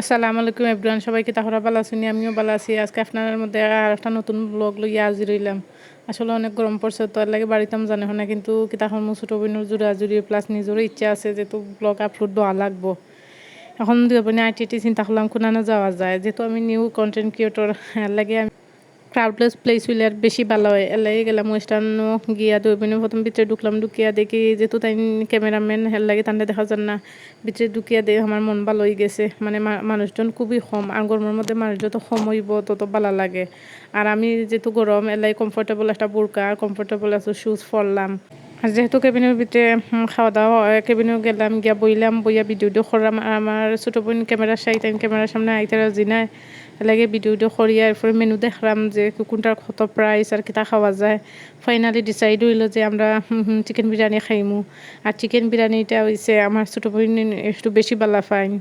আসসালামু আলাইকুম এভরিওয়ান, সবাইকে তাহরা ভালো আছি আমিও ভালো আছি। আজকে আপনাদের মধ্যে আর একটা নতুন ব্লগ লইয়া হাজির রইলাম আসলে অনেক গরম পড়ছে, তো লাগে আমি জানে না, কিন্তু কিতাখন মোৰ ছোটো বোনের জোড়া জুড়ি প্লাস নিজেরও ইচ্ছা আছে যেহেতু ব্লগ আপলোড দেওয়া লাগবো। এখন দুই বোনে আইটি চিন্তা করলাম কোনানো যাওয়া যায়? যেহেতু আমি নিউ কন্টেন্ট ক্রিয়েটর লাগে আমি ক্রাউডলেস প্লেস হইলে আর বেশি ভালো হয়। এলাই গেলাম ওয়েস্টার্ন গিয়া দুই বোনে প্রথম ভিতরে ঢুকলাম, ঢুকিয়া দেখি যেহেতু তাই ক্যামেরাম্যান হেল লাগে তান্ডে দেখা যান না। ভিতরে ঢুকিয়া দেখে আমার মন ভালো হয়ে গেছে। মানে মানুষজন খুবই কম আর গরমের মধ্যে মানুষ যত কম হইব তত ভালো লাগে। আর আমি যেহেতু গরম এলাই কমফোর্টেবল একটা বোরকা কমফোর্টেবল আছে শুজ পরলাম। আর যেহেতু কেবিনের ভিতরে খাওয়া দাওয়া কেবিনেও গেলাম, গিয়া বইলাম, বইয়া ভিডিও দিয়ে করলাম আমার ছোটো বোন ক্যামেরা সাই টাইম ক্যামেরার সামনে আইতে রাজি নাই। লাগে ভিডিওটা করিয়া এরপরে মেনু দেখলাম যে কোনটার কত প্রাইস আর কিতা খাওয়া যায়। ফাইনালি ডিসাইড হইল যে আমরা চিকেন বিরিয়ানি খাইমু। আর চিকেন বিরিয়ানিটা হয়েছে আমার ছোটো বোন একটু বেশি বালা ফাইন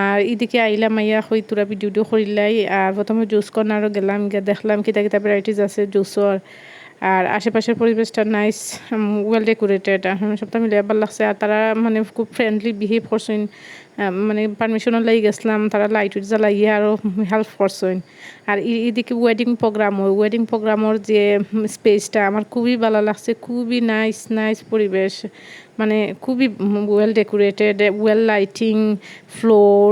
আর এদিকে আইলাম আইয়া হই তোরা ভিডিওটা করিলাই আর প্রথমে জুস কর্নারও গেলাম, গিয়ে দেখলাম কিতা কিতা ভ্যারাইটিস আছে জুসর আর আশেপাশের পরিবেশটা নাইস ওয়েল ডেকোরেটেড সবটা মিলে ভালো লাগছে। আর তারা মানে খুব ফ্রেন্ডলি বিহেভ করছেন। মানে পারমিশনও লাগি গেছিলাম, তারা লাইট উইট জ্বালাইয়ে আরও হেল্প করছেন। আর এদিকে ওয়েডিং প্রোগ্রাম ওই ওয়েডিং প্রোগ্রামের যে স্পেসটা আমার খুবই ভালো লাগছে, খুবই নাইস নাইস পরিবেশ। মানে খুবই well decorated well lighting floor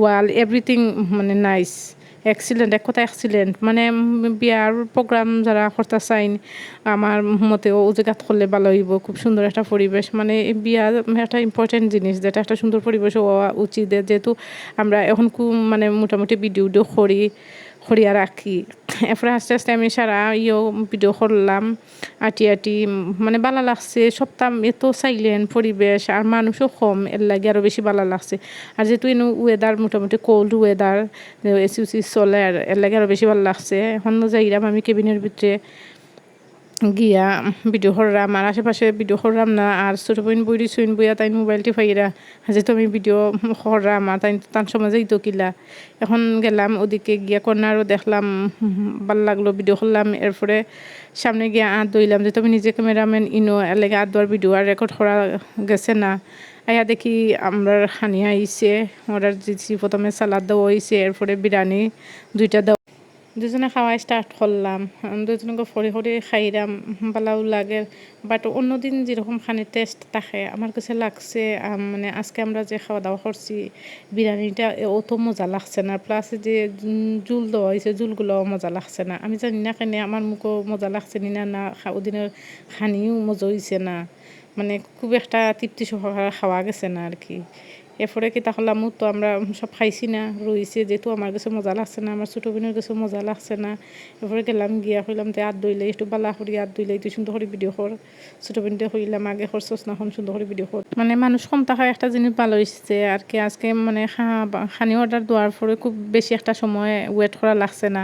wall everything মানে নাইস এক্সিলেন্ট এক কথা এক্সিলেন্ট মানে বিয়ার প্রোগ্রাম যারা করতে চাইন আমার মতেও ও জায়গা করলে ভালো হইব, খুব সুন্দর একটা পরিবেশ। মানে বিয়া একটা ইম্পর্টেন্ট জিনিস, যেটা একটা সুন্দর পরিবেশ হওয়া উচিত যেহেতু আমরা এখন মানে মোটামুটি ভিডিও করি। করিয়া রাখি এরপরে আস্তে আস্তে আমি সারা ইয়েও ভিডিও করলাম, আটি আটি মানে বালা লাগছে, সপ্তাহ এত সাইলেন্ট পরিবেশ, আর মানুষও কম, এর লাগে আরও বেশি ভালো লাগছে। আর যেহেতু এনে ওয়েদার মোটামুটি কোল্ড ওয়েদার এসি উসি চলে, আর এর লাগে আরও বেশি ভালো লাগছে। এখন যাইলাম আমি কেবিনের ভিতরে গিয়া ভিডিও করলাম আর আশেপাশে ভিডিও করলাম না, আর ছোটো বোন বইরি সুইন বইয়া তাই মোবাইলটি ফাইরা যেহেতু আমি ভিডিও করলাম, আর তাই তার সময় যাইতো কিলা। এখন গেলাম ওদিকে গিয়া কন্যারও দেখলাম, ভালো লাগল, ভিডিও করলাম, এরপরে সামনে গিয়ে আঁত দইলাম, যেহেতু আমি নিজে ক্যামেরাম্যান ইনো এলাকা আঁত দেওয়ার ভিডিও আর রেকর্ড করা গেছে না। আয়া দেখি আমরা হানিয়া আইছে অর্ডার প্রথমে সালাদ দেওয়া হয়েছে এরপরে বিরিয়ানি দুইটা দেওয়া দুজনে খাওয়া স্টার্ট করলাম দুজনকে ফরি ফরি খাইরাম ভালো লাগে বাট অন্যদিন যেরকম খানি টেস্ট থাকে আমার কাছে লাগছে মানে আজকে আমরা যে খাওয়া দাওয়া করছি বিরিয়ানিটা অত মজা লাগছে না প্লাস যে জুল দেওয়া হয়েছে জুলগুলো মজা লাগছে না আমি জানি না কেন আমার মুখও মজা লাগছে নি না না ওদিনের খানিও মজা হয়েছে না মানে খুব একটা তৃপ্তি সহকারে খাওয়া গেছে না আর কি এরপরে কি তাহলে তো আমরা সব খাইছি না রয়েছে যেহেতু আমার কাছে মজা লাগছে না, আমার ছোটো বোনের কাছে মজা লাগছে না। এরপরে গেলাম গিয়া হইলাম তো আদ দইলে, একটু বালা করি আদ দইলে তুই সুন্দর করে ভিডিও কর। ছোটো বোনটা হইলাম আগে করছস না হন সুন্দর করে ভিডিও কর। মানে মানুষ কম টাকা একটা জিনিস ভালো হয়েছে আর কি, আজকে মানে খানি অর্ডার দেওয়ার পরে খুব বেশি একটা সময় ওয়েট করা লাগছে না।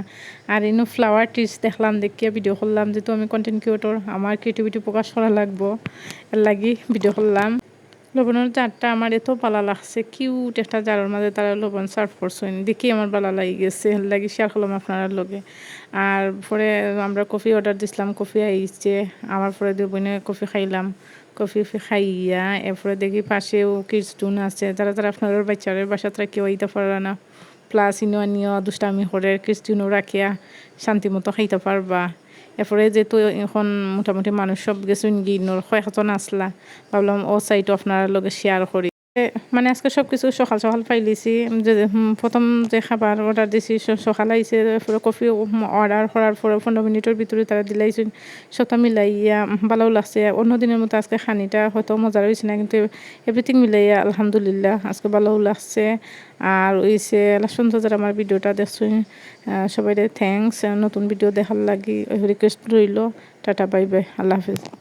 আর ইনো ফ্লাওয়ার টিস দেখলাম, দেখিয়া ভিডিও করলাম যেহেতু আমি কন্টেন্ট ক্রিয়েটর আমার ক্রিয়েটিভিটি প্রকাশ করা লাগবো। এর লাগি ভিডিও করলাম। লবণের জারটা আমার এত পালা লাগছে কিউট একটা জারের মাঝে তারা লবণ সার্ভ করছেন দেখি আমার ভালো লাগি গেছে লাগি শেয়ার করলাম আপনার লগে। আর পরে আমরা কফি অর্ডার দিছিলাম কফি আইছে আমার পরে দুই বোনে কফি খাইলাম। কফি খাইয়া, এরপরে দেখি পাশেও কিরস্টুন আছে। তারা তারা আপনার বাচ্চাদের বাসা তারা কেউ আইতে পারে না। প্লাস ইনো নিও দুষ্টামি করে কিরস্টুনও রাখিয়া শান্তি মতো খাইতে পারবা। এরপরে যেহেতু এখন মোটামুটি মানুষ সব গেছে গিনোর কয়েকজন আসলা ভাবলাম ও সাইটও আপনার লগে শেয়ার করি। মানে আজকে সব কিছু সকাল সকাল পাইলিছি যে প্রথম যে খাবার অর্ডার দিছি সকাল আইসে কফি অর্ডার করার পরে পনেরো মিনিটের ভিতরে তারা দিলাইছেন সবটা মিলাইয়া ভালো লাগছে। অন্য দিনের মতো আজকে খানিটা হয়তো মজা রয়েছে না, কিন্তু এভরিথিং মিলাইয়া আলহামদুলিল্লাহ আজকে ভালো লাগছে। আর ওইসে সুন্দর যারা আমার ভিডিওটা দেখছেন। সবাই থ্যাংকস নতুন ভিডিও দেখার লাগি রিকোয়েস্ট রইল। টাটা বাই বাই আল্লাহ হাফিজ।